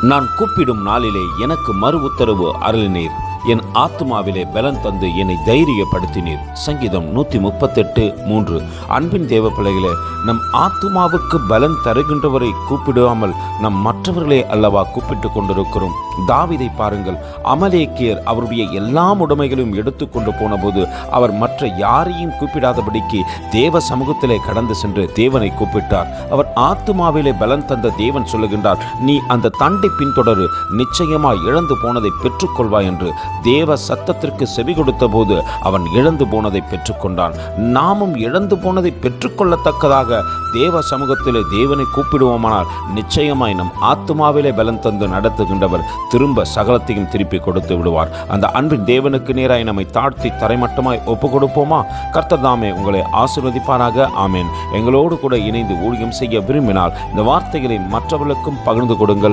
நான் கூப்பிடும் நாளிலே எனக்கு மறு உத்தரவு அருளினீர். என் ஆத்மாவிலே பலன் தந்து என்னை தைரியப்படுத்தினீர். சங்கீதம் நூற்றி முப்பத்தெட்டு மூன்று. அன்பின் தேவ பிள்ளைகளே நம் ஆத்மாவுக்கு பலன் தருகின்றவரை கூப்பிடாமல் நம் மற்றவர்களே அல்லவா கூப்பிட்டு கொண்டிருக்கிறோம். தாவிதை பாருங்கள் அமலேக்கியர் அவருடைய எல்லா உடைமைகளையும் எடுத்துக்கொண்டு போனபோது அவர் மற்ற யாரையும் கூப்பிடாதபடிக்கு தேவ சமூகத்திலே கடந்து சென்று தேவனை கூப்பிட்டார். அவர் ஆத்மாவிலே பலன் தந்த தேவன் சொல்லுகின்றார் நீ அந்த தண்டை பின்தொடரு நிச்சயமாய் இழந்து போனதை பெற்றுக்கொள்வாய் என்று தேவ சத்தத்திற்கு செவி கொடுத்த போது அவன் இழந்து போனதை பெற்றுக்கொண்டான். நாமும் இழந்து போனதை பெற்றுக்கொள்ளத்தக்கதாக தேவ சமூகத்திலே தேவனை கூப்பிடுவோமானால் நிச்சயமாய் நம் ஆத்மாவிலே பலன் தந்து நடத்துகின்றவர் திரும்ப சகலத்தையும் திருப்பி கொடுத்து விடுவார். அந்த அன்பின் தேவனுக்கு நேராய் நம்மை தாழ்த்தி தரைமட்டமாய் ஒப்பு கொடுப்போமா கர்த்ததாமே உங்களை ஆசிர்வதிப்பாராக. ஆமேன். எங்களோடு கூட இணைந்து ஊழியம் செய்ய விரும்பினால் இந்த வார்த்தைகளை மற்றவர்களுக்கும் பகிர்ந்து கொடுங்கள்.